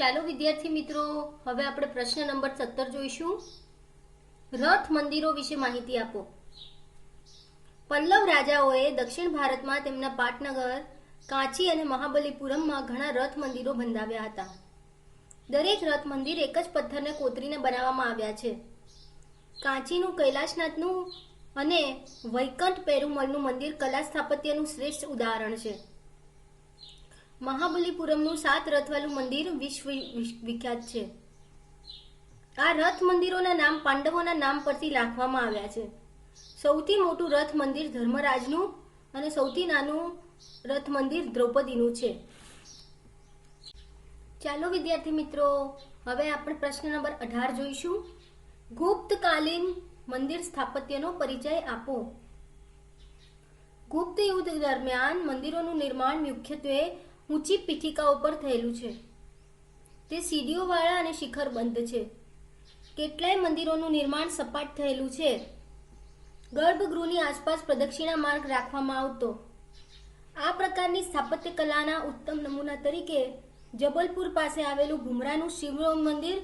ચાલો વિદ્યાર્થી મિત્રો, હવે આપણે પ્રશ્ન નંબર સત્તર જોઈશું. રથ મંદિરો વિશે માહિતી આપો. પલ્લવ રાજાઓએ દક્ષિણ ભારતમાં તેમના પાટનગર, કાંચી અને મહાબલીપુરમમાં ઘણા રથ મંદિરો બંધાવ્યા હતા. દરેક રથ મંદિર એક જ પથ્થરને કોતરીને બનાવવામાં આવ્યા છે. કાંચીનું કૈલાસનાથનું અને વૈકંઠ પેરુમલનું મંદિર કલા સ્થાપત્યનું શ્રેષ્ઠ ઉદાહરણ છે. મહાબલીપુરમનું સાત રથવાળું મંદિર વિશ્વ વિખ્યાત છે. આ રથ મંદિરોના નામ પાંડવોના નામ પરથી રાખવામાં આવ્યા છે. સૌથી મોટું રથ મંદિર ધર્મરાજનું અને સૌથી નાનું રથ મંદિર દ્રૌપદીનું છે. ચાલો વિદ્યાર્થી મિત્રો, હવે આપણે પ્રશ્ન નંબર અઢાર જોઈશું. ગુપ્તકાલીન મંદિર સ્થાપત્યનો પરિચય આપો. ગુપ્ત યુદ્ધ દરમિયાન મંદિરોનું નિર્માણ મુખ્યત્વે ઊંચી પીઠિકા ઉપર થયેલું છે. તે સીડીઓવાળા અને શિખરબંધ છે. કેટલાય મંદિરોનું નિર્માણ સપાટ થયેલું છે. ગર્ભગૃહની આસપાસ પ્રદક્ષિણા માર્ગ રાખવામાં આવતો. આ પ્રકારની સ્થાપત્ય કલાના ઉત્તમ નમૂના તરીકે જબલપુર પાસે આવેલું ભૂમરાનું શિવરામ મંદિર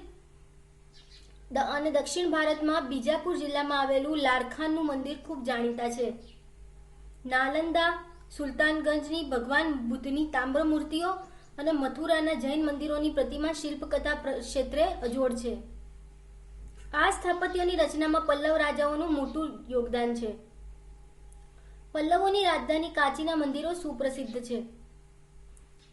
અને દક્ષિણ ભારતમાં બીજાપુર જિલ્લામાં આવેલું લારખાનનું મંદિર ખૂબ જાણીતા છે. નાલંદા સુલતાનગંજની ભગવાન બુદ્ધની તામ્ર મૂર્તિઓ અને મથુરાના જૈન મંદિરોની પ્રતિમા શિલ્પકથા ક્ષેત્રે અજોડ છે. આ સ્થાપત્યની રચનામાં પલ્લવ રાજાઓનું મોટું યોગદાન છે. પલ્લવોની રાજધાની કાચીના મંદિરો સુપ્રસિદ્ધ છે.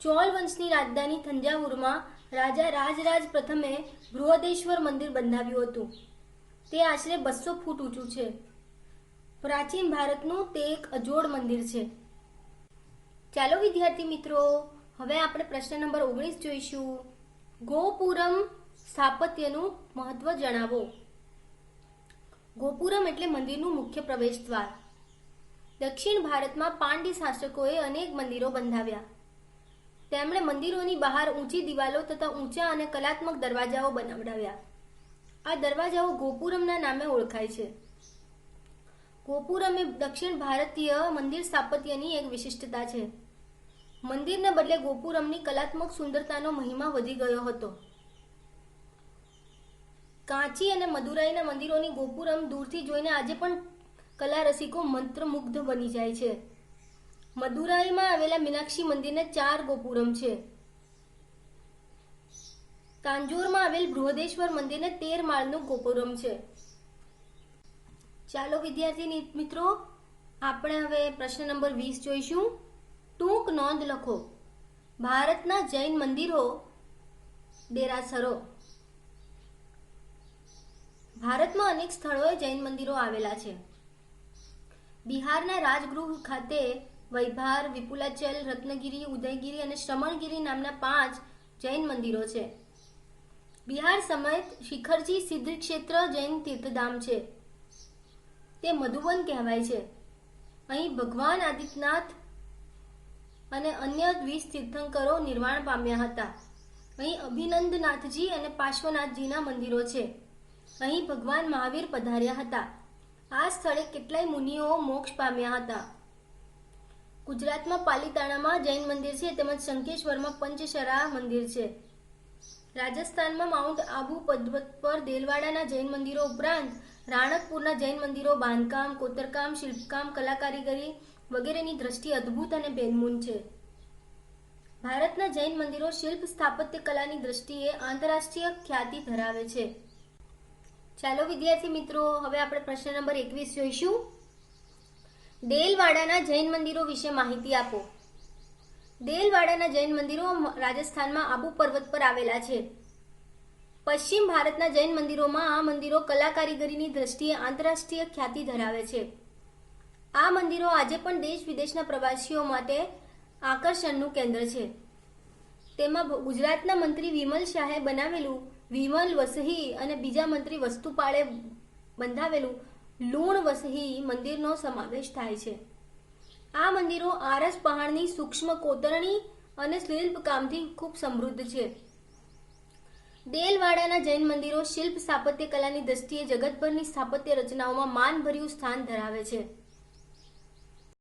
ચોલ વંશની રાજધાની થંજાવુરમાં રાજા રાજરાજ પ્રથમે બૃહદેશ્વર મંદિર બંધાવ્યું હતું. તે આશરે બસો ફૂટ ઊંચું છે. પ્રાચીન ભારતનું તે એક અજોડ મંદિર છે. ચાલો વિદ્યાર્થી મિત્રો, હવે આપણે પ્રશ્ન નંબર ઓગણીસ જોઈશું. ગોપુરમ સ્થાપત્યનું મહત્વ જણાવો. ગોપુરમ એટલે મંદિરનું મુખ્ય પ્રવેશ દ્વાર દક્ષિણ ભારતમાં પાંડી શાસકોએ અનેક મંદિરો બંધાવ્યા. તેમણે મંદિરોની બહાર ઊંચી દિવાલો તથા ઊંચા અને કલાત્મક દરવાજાઓ બનાવડાવ્યા. આ દરવાજાઓ ગોપુરમના નામે ઓળખાય છે. ગોપુરમ એ દક્ષિણ ભારતીય મંદિર સ્થાપત્યની એક વિશિષ્ટતા છે. મંદિરને બદલે ગોપુરમની કલાત્મક સુંદરતાનો મહિમા વધી ગયો હતો. કાંચી અને મદુરાઈના મંદિરોની ગોપુરમ દૂરથી જોઈને આજે પણ કલા રસિકો મંત્રમુગ્ધ બની જાય છે. મદુરાઈમાં આવેલા મીનાક્ષી મંદિરને ચાર ગોપુરમ છે. તાંજોરમાં આવેલ બૃહદેશ્વર મંદિરને તેર માળનું ગોપુરમ છે. ચાલો વિદ્યાર્થી મિત્રો, આપણે હવે પ્રશ્ન નંબર વીસ જોઈશું. ટૂંક નોંધ લખો. ભારતના જૈન મંદિરો, દેરાસરો. ભારતમાં અનેક સ્થળોએ જૈન મંદિરો આવેલા છે. બિહારના રાજગૃહ ખાતે વૈભાર, વિપુલાચલ, રત્નગીરી, ઉદયગીરી અને શ્રમણગીરી નામના પાંચ જૈન મંદિરો છે. બિહાર સમેત શિખરજી સિદ્ધ ક્ષેત્ર જૈન તીર્થધામ છે. તે મધુવન કહેવાય છે. અહીં ભગવાન આદિત્યનાથ અને અન્ય વીસ તીર્થંકરો નિર્વાણ પામ્યા હતા. અહીં અભિનંદનાથજી અને પાર્શ્વનાથજીના મંદિરો છે. અહીં ભગવાન મહાવીર પધાર્યા હતા. આ સ્થળે કેટલાય મુનિઓ મોક્ષ પામ્યા હતા. ગુજરાતમાં પાલીતાણામાં જૈન મંદિર છે તેમજ શંકેશ્વરમાં પંચશરા મંદિર છે. રાજસ્થાનમાં માઉન્ટ આબુ પર્વત પર દેલવાડાના જૈન મંદિરો ઉપરાંત રાણકપુરના જૈન મંદિરો બાંધકામ, કોતરકામ, શિલ્પકામ, કલાકારીગરી વગેરેની દ્રષ્ટિ અદ્ભુત અને બેનમૂન છે. ભારતના જૈન મંદિરો શિલ્પ સ્થાપત્ય કલાની દ્રષ્ટિએ આંતરરાષ્ટ્રીય ખ્યાતિ ધરાવે છે. ચાલો વિદ્યાર્થી મિત્રો, હવે આપણે પ્રશ્ન નંબર એકવીસ જોઈશું. દેલવાડાના જૈન મંદિરો વિશે માહિતી આપો. દેલવાડાના જૈન મંદિરો રાજસ્થાનમાં આબુ પર્વત પર આવેલા છે. પશ્ચિમ ભારતના જૈન મંદિરોમાં આ મંદિરો કલા કારીગરીની દ્રષ્ટિએ આંતરરાષ્ટ્રીય ખ્યાતિ ધરાવે છે. આ મંદિરો આજે પણ દેશ વિદેશના પ્રવાસીઓ માટે આકર્ષણનું કેન્દ્ર છે. તેમાં ગુજરાતના મંત્રી વિમલ શાહે બનાવેલું વિમલ વસહી અને બીજા મંત્રી વસ્તુપાળે બંધાવેલું લૂણ વસહી મંદિરનો સમાવેશ થાય છે. આ મંદિરો આરસ પહાડની સૂક્ષ્મ કોતરણી અને શિલ્પકામથી ખૂબ સમૃદ્ધ છે. દેલવાડાના જૈન મંદિરો શિલ્પ સ્થાપત્ય કલાની દ્રષ્ટિએ જગતભરની સ્થાપત્ય રચનાઓમાં માનભર્યું સ્થાન ધરાવે છે.